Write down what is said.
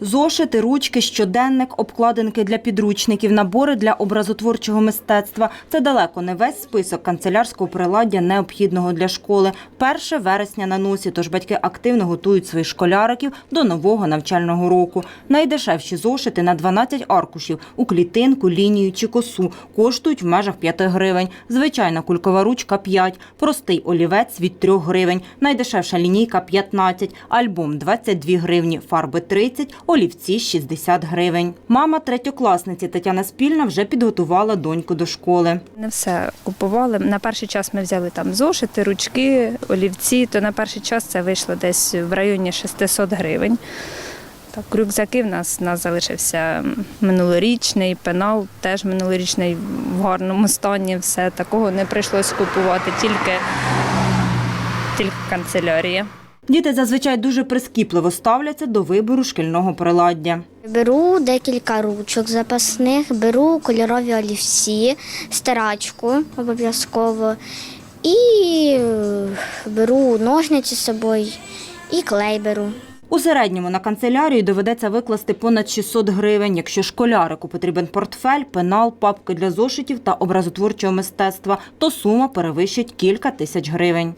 Зошити, ручки, щоденник, обкладинки для підручників, набори для образотворчого мистецтва – це далеко не весь список канцелярського приладдя, необхідного для школи. Перше вересня на носі, тож батьки активно готують своїх школяриків до нового навчального року. Найдешевші зошити на 12 аркушів у клітинку, лінію чи косу. Коштують в межах 5 гривень. Звичайна кулькова ручка – 5, простий олівець – від 3 гривень, найдешевша лінійка – 15, альбом – 22 гривні, фарби – 30, олівці – 60 гривень. Мама третьокласниці Тетяна Спільна вже підготувала доньку до школи. Не все купували. На перший час ми взяли там зошити, ручки, олівці, то на перший час це вийшло десь в районі 600 гривень. Так, рюкзаки в нас, в нас залишився минулорічний, пенал теж минулорічний в гарному стані. Все такого не прийшлось купувати, тільки, тільки канцелярія. Діти зазвичай дуже прискіпливо ставляться до вибору шкільного приладдя. Беру декілька ручок запасних, беру кольорові олівці, стирачку обов'язково і е, беру ножниці з собою і клей беру. У середньому на канцелярію доведеться викласти понад 600 гривень. Якщо школярику потрібен портфель, пенал, папки для зошитів та образотворчого мистецтва, то сума перевищить кілька тисяч гривень.